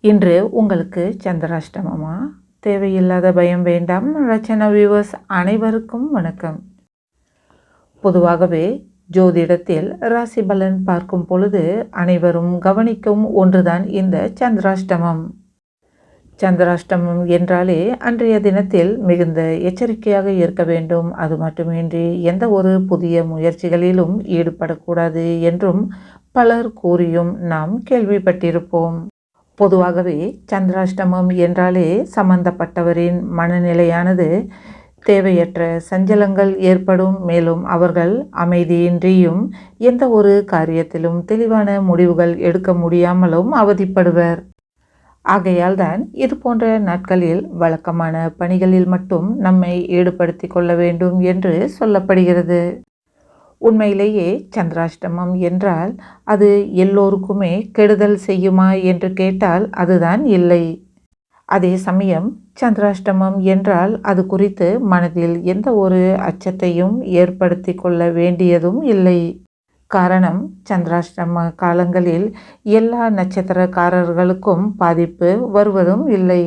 இன்று உங்களுக்கு சந்திராஷ்டமமா? தேவையில்லாத பயம் வேண்டாம். ரச்சனா வியூவர்ஸ் அனைவருக்கும் வணக்கம். பொதுவாகவே ஜோதிடத்தில் ராசி பலன் பார்க்கும் பொழுது அனைவரும் கவனிக்கும் ஒன்றுதான் இந்த சந்திராஷ்டமம். சந்திராஷ்டமம் என்றாலே அன்றைய தினத்தில் மிகுந்த எச்சரிக்கையாக இருக்க வேண்டும். அது மட்டுமின்றி எந்த ஒரு புதிய முயற்சிகளிலும் ஈடுபடக்கூடாது என்றும் பலர் கூறியும் நாம் கேள்விப்பட்டிருப்போம். பொதுவாகவே சந்திராஷ்டமம் என்றாலே சம்பந்தப்பட்டவரின் மனநிலையானது. தேவையற்ற சஞ்சலங்கள் ஏற்படும். மேலும் அவர்கள் அமைதியின்றியும் எந்த ஒரு காரியத்திலும் தெளிவான முடிவுகள் எடுக்க முடியாமலும் அவதிப்படுவர். ஆகையால் தான் இது போன்ற நாட்களில் வழக்கமான பணிகளில் மட்டும் நம்மை ஈடுபடுத்தி கொள்ள வேண்டும் என்று சொல்லப்படுகிறது. உண்மையிலேயே சந்திராஷ்டமம் என்றால் அது எல்லோருக்குமே கெடுதல் செய்யுமா என்று கேட்டால் அதுதான் இல்லை. அதே சமயம் சந்திராஷ்டமம் என்றால் அது குறித்து மனதில் எந்த ஒரு அச்சத்தையும் ஏற்படுத்தி கொள்ள வேண்டியதும் இல்லை. காரணம் சந்திராஷ்டம காலங்களில் எல்லா நட்சத்திரக்காரர்களுக்கும் பாதிப்பு வருவதும் இல்லை.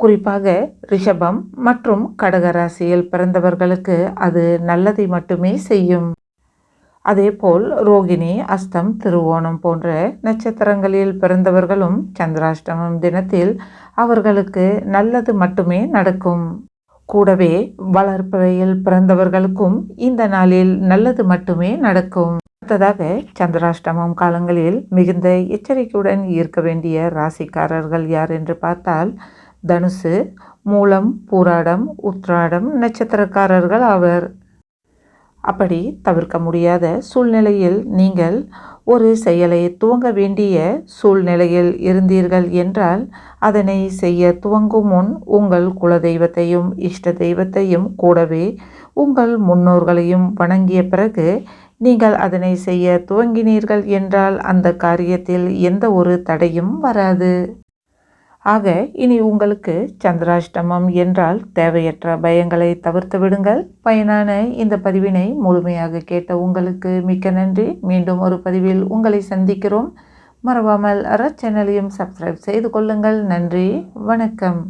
குறிப்பாக ரிஷபம் மற்றும் கடகராசியில் பிறந்தவர்களுக்கு அது நல்லதை மட்டுமே செய்யும். அதேபோல் ரோகிணி அஸ்தம் திருவோணம் போன்ற நட்சத்திரங்களில் பிறந்தவர்களும் சந்திராஷ்டமம் தினத்தில் அவர்களுக்கு நல்லது மட்டுமே நடக்கும். கூடவே வளர்ப்பிறையில் பிறந்தவர்களுக்கும் இந்த நாளில் நல்லது மட்டுமே நடக்கும். அடுத்ததாக சந்திராஷ்டமம் காலங்களில் மிகுந்த எச்சரிக்கையுடன் இருக்க வேண்டிய ராசிக்காரர்கள் யார் என்று பார்த்தால் தனுசு மூலம் பூராடம் உத்ராடம் நட்சத்திரக்காரர்கள் ஆவர். அப்படி தவிர்க்க முடியாத சூழ்நிலையில் நீங்கள் ஒரு செயலை துவங்க வேண்டிய சூழ்நிலையில் இருந்தீர்கள் என்றால் அதனை செய்ய துவங்கும் முன் உங்கள் குலதெய்வத்தையும் இஷ்ட தெய்வத்தையும் கூடவே உங்கள் முன்னோர்களையும் வணங்கிய பிறகு நீங்கள் அதனை செய்ய துவங்கினீர்கள் என்றால் அந்த காரியத்தில் எந்த ஒரு தடையும் வராது. ஆக இனி உங்களுக்கு சந்திராஷ்டமம் என்றால் தேவையற்ற பயங்களை தவிர்த்து விடுங்கள். பயனான இந்த பதிவினை முழுமையாக கேட்ட உங்களுக்கு மிக்க நன்றி. மீண்டும் ஒரு பதிவில் உங்களை சந்திக்கிறோம். மறவாமல் அற சேனலையும் சப்ஸ்கிரைப் செய்து கொள்ளுங்கள். நன்றி. வணக்கம்.